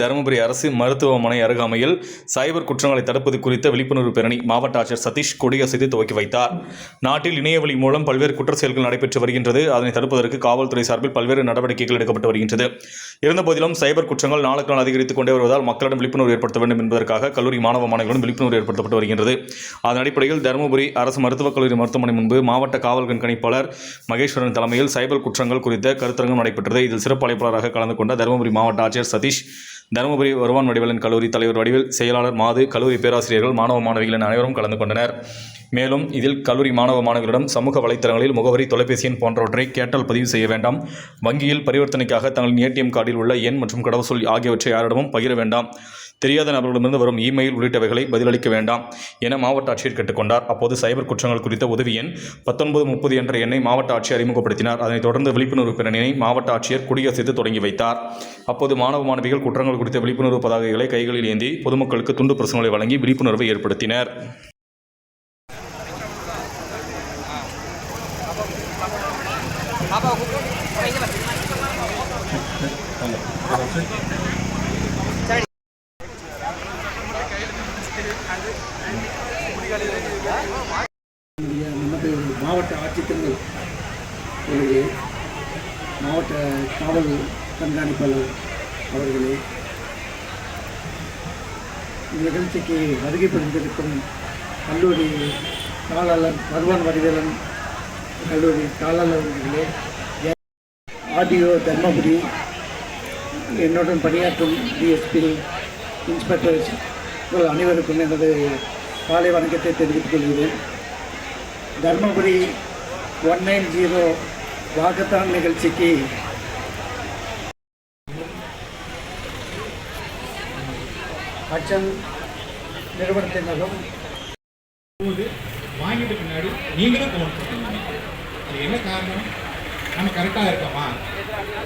தருமபுரி அரசு மருத்துவமனை அருகாமையில் சைபர் குற்றங்களை தடுப்பது குறித்த விழிப்புணர்வு பேரணி மாவட்ட ஆட்சியர் சதீஷ் கொடியசைத்து துவக்கி வைத்தார். நாட்டில் இணையவழி மூலம் பல்வேறு குற்ற செயல்கள் நடைபெற்று வருகின்றது. அதனை தடுப்பதற்கு காவல்துறை சார்பில் பல்வேறு நடவடிக்கைகள் எடுக்கப்பட்டு வருகின்றது. இருந்தபோதிலும் சைபர் குற்றங்கள் நாளுக்கு நாள் அதிகரித்துக் கொண்டே வருவதால் மக்களிடம் விழிப்புணர்வு ஏற்படுத்த வேண்டும் என்பதற்காக கல்லூரி மாணவ மாணவிகளுடன் விழிப்புணர்வு ஏற்படுத்தப்பட்டு வருகின்றது. அதன் அடிப்படையில் தருமபுரி அரசு மருத்துவக் கல்லூரி மருத்துவமனை முன்பு மாவட்ட காவல் கண்காணிப்பாளர் மகேஸ்வரன் தலைமையில் சைபர் குற்றங்கள் குறித்த கருத்தரங்கம் நடைபெற்றது. இதில் சிறப்பு அழைப்பாளராக கலந்து கொண்ட தருமபுரி மாவட்ட ஆட்சியர் சதீஷ் தருமபுரி வருவான் வடிவேலன் கல்லூரி தலைவர் வடிவில் செயலாளர் மாது கல்லூரி பேராசிரியர்கள் மாணவ மாணவிகள் அனைவரும் கலந்து கொண்டனர். மேலும் இதில் கல்லூரி மாணவ மாணவிகளிடம் சமூக வலைத்தளங்களில் முகவரி தொலைபேசி எண் போன்றவற்றை கேட்டால் பதிவு செய்ய வேண்டாம். வங்கியில் பரிவர்த்தனைக்காக தங்களின் ஏடிஎம் கார்டில் உள்ள எண் மற்றும் கடவுசொல் ஆகியவற்றை யாரிடமும் பகிர வேண்டாம். தெரியாத நபர்களிடமிருந்து வரும் இமெயில் உள்ளிட்டவைகளை பதிலளிக்க வேண்டாம் என மாவட்ட ஆட்சியர் கேட்டுக்கொண்டார். அப்போது சைபர் குற்றங்கள் குறித்த உதவி எண் பத்தொன்பது முப்பது என்ற எண்ணை மாவட்ட ஆட்சியர் அறிமுகப்படுத்தினார். அதனைத் தொடர்ந்து விழிப்புணர்வு பேரணியை மாவட்ட ஆட்சியர் கொடியசைத்து தொடங்கி வைத்தார். அப்போது மாணவ மாணவிகள் குற்றங்கள் குறித்த விழிப்புணர்வு பதாகைகளை கைகளில் ஏந்தி பொதுமக்களுக்கு துண்டு பிரசுரங்களை வழங்கி விழிப்புணர்வை ஏற்படுத்தினர். நம்முடைய மாவட்ட ஆட்சித்தலைவர் அவர்களே மாவட்ட காவல் கண்காணிப்பாளர் அவர்களே நிகழ்ச்சிக்கு வருகை புரிந்திருக்கும் கல்லூரி தாளாளர் வருவான் வடிவேலன் கல்லூரி தாளாளர் ஆடியோ தர்மபுரி என்னுடன் பணியாற்றும் டிஎஸ்பி இன்ஸ்பெக்டர்ஸ் இவர்கள் அனைவருக்கும் எனது காலை வணக்கத்தை தெரிவித்துக் கொள்கிறேன். Dharmapuri one nine zero walkathon நிகழ்ச்சிக்கு. அச்சன் நிறுவனத்தினரும் வாங்கிட்டு பின்னாடி நீங்களும் பண்ணுவீங்க அது என்ன காரணம்? நம்ம கரெக்டாக இருக்கோமா?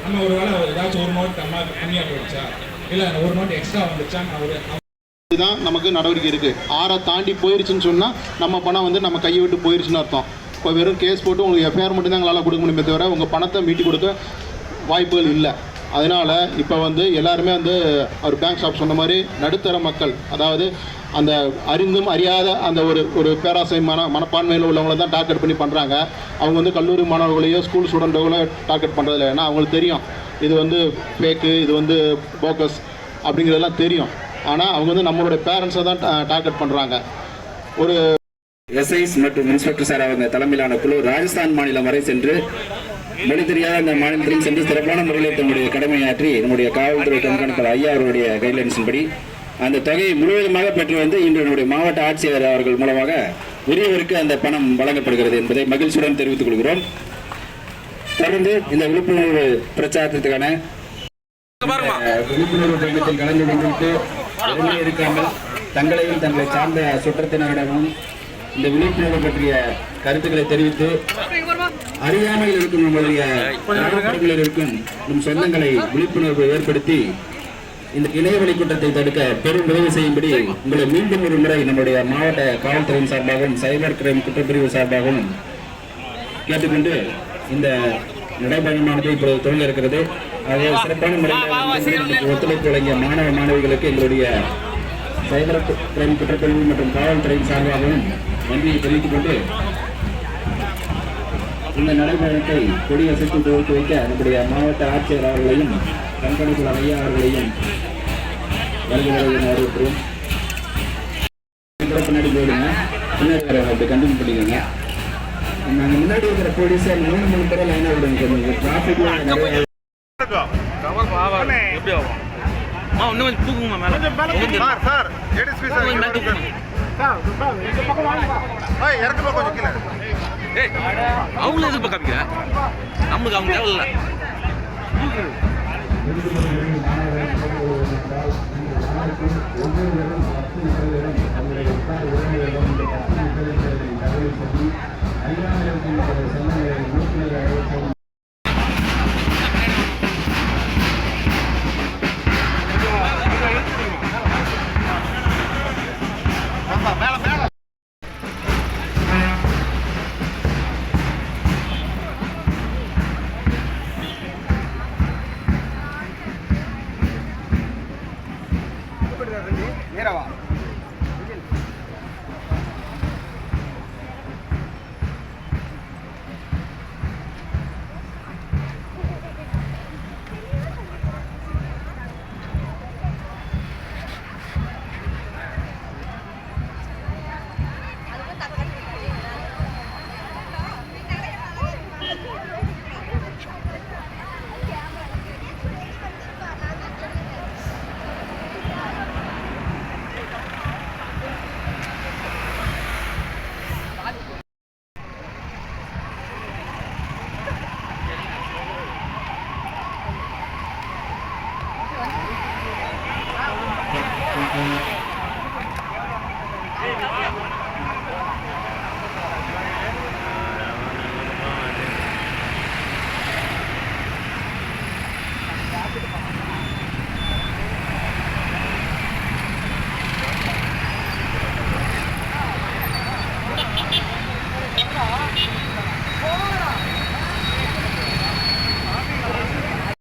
நம்ம ஒரு வேளை ஏதாச்சும் ஒரு நோட் நம்ம கம்மியாக போயிடுச்சா? இல்லை ஒரு நோட் எக்ஸ்ட்ரா வந்துச்சா நான் ஒரு இதுதான் நமக்கு நடவடிக்கை இருக்குது ஆறை தாண்டி போயிருச்சுன்னு சொன்னால் நம்ம பணம் வந்து நம்ம கையை விட்டு போயிருச்சுன்னு அர்த்தம். இப்போ வெறும் கேஸ் போட்டு உங்களுக்கு எஃப்ஐஆர் மட்டும் தான் எங்களால் கொடுக்க முடியுமே தவிர உங்கள் பணத்தை மீட்டி கொடுக்க வாய்ப்புகள் இல்லை. அதனால் இப்போ வந்து எல்லாருமே வந்து அவர் பேங்க் ஷாப் சொன்ன மாதிரி நடுத்தர மக்கள் அதாவது அந்த அறிந்தும் அறியாத அந்த ஒரு ஒரு பேராசை மன மனப்பான்மையில் உள்ளவங்கள தான் டார்கெட் பண்ணி பண்ணுறாங்க அவங்க வந்து கல்லூரி மாணவர்களையோ ஸ்கூல் ஸ்டூடெண்ட்டுகளோ டார்கெட் பண்ணுறதில்ல ஏன்னா அவங்களுக்கு தெரியும். இது வந்து ஃபேக்கு இது வந்து போக்கஸ் அப்படிங்கிறதெல்லாம் தெரியும். ஆனால் அவங்க வந்து நம்மளுடைய பேரண்ட்ஸை தான் டார்கெட் பண்ணுறாங்க ஒரு எஸ்ஐஸ் மற்றும் இன்ஸ்பெக்டர் சார் அவங்க தலைமையிலான குழு ராஜஸ்தான் மாநிலம் வரை சென்று மொழி தெரியாத அந்த மாநிலத்திலும் சென்று சிறப்பான முறையில் தம்முடைய கடமையாற்றி நம்முடைய காவல்துறை கண்காணிப்பாளர் ஐயா அவருடைய கைட்லைன்ஸின் படி அந்த தொகையை முழுவதுமாக பெற்று வந்து இன்று நம்முடைய மாவட்ட ஆட்சியர் அவர்கள் மூலமாக உரியவருக்கு அந்த பணம் வழங்கப்படுகிறது என்பதை மகிழ்ச்சியுடன் தெரிவித்துக் கொள்கிறோம். தொடர்ந்து இந்த விழிப்புணர்வு பிரச்சாரத்திற்கான விழிப்புணர்வு கலந்து கொண்டுவிட்டு எதுவுமே இருக்காமல் தங்களையும் தங்களை சார்ந்த சுற்றத்தினரிடமும் இந்த விழிப்புணர்வு பற்றிய கருத்துக்களை தெரிவித்து அறியாமையில் இருக்கும் நம்முடைய நகர்ப்புறங்களில் இருக்கும் நம் சொந்தங்களை விழிப்புணர்வு ஏற்படுத்தி இந்த இணையவழி குற்றத்தை தடுக்க பெரும் உதவி செய்யும்படி உங்களை மீண்டும் ஒரு முறை நம்முடைய மாவட்ட காவல்துறையின் சார்பாகவும் சைபர் கிரைம் குற்றப்பிரிவு சார்பாகவும் கேட்டுக்கொண்டு இந்த நடைபயணமானது இப்பொழுது துவங்க இருக்கிறது. அது சிறப்பான முறையில் ஒத்துழைப்பு வழங்கிய மாணவ மாணவிகளுக்கு எங்களுடைய சைபர் கிரைம் குற்றப்பிரிவு மற்றும் காவல்துறையின் சார்பாகவும் நன்றியை தெரிவித்துக் கொண்டு இந்த நடைபயணத்தை கொடியசைத்து துவக்கி வைக்க நம்முடைய மாவட்ட ஆட்சியர் அவர்களையும் கண்காணிப்பாளர் ஐயா அவர்களையும் வருகிறவர்கள் வரவேற்கிறோம் கூட பின்னாடி போயிடுங்க. பின்னாடி வர அப்படி கண்டினியூ பண்ணிக்கோங்க. நாங்கள் முன்னாடி இருக்கிற போலீஸை மூணு மணி பேரை லைனாக விடுங்க கொஞ்சம் டிராஃபிக்லாம் நிறைய கவர் ஆவானே எப்படி ஆகும்? மா இன்னும் கொஞ்சம் தூக்குங்கம்மா மேலே. சார் சார் எடிஸ்பி சார் கொஞ்சம் மேலே தூக்குங்க. சார் இந்த பக்கம் வாங்க. ஏய் இறக்குமா கொஞ்சம் கீழே. ஏய் அவங்கள எதுக்கு காமிக்க நமக்கு அவங்க தேவை இல்லை ஒவ்வொரு ஐயாயிரம்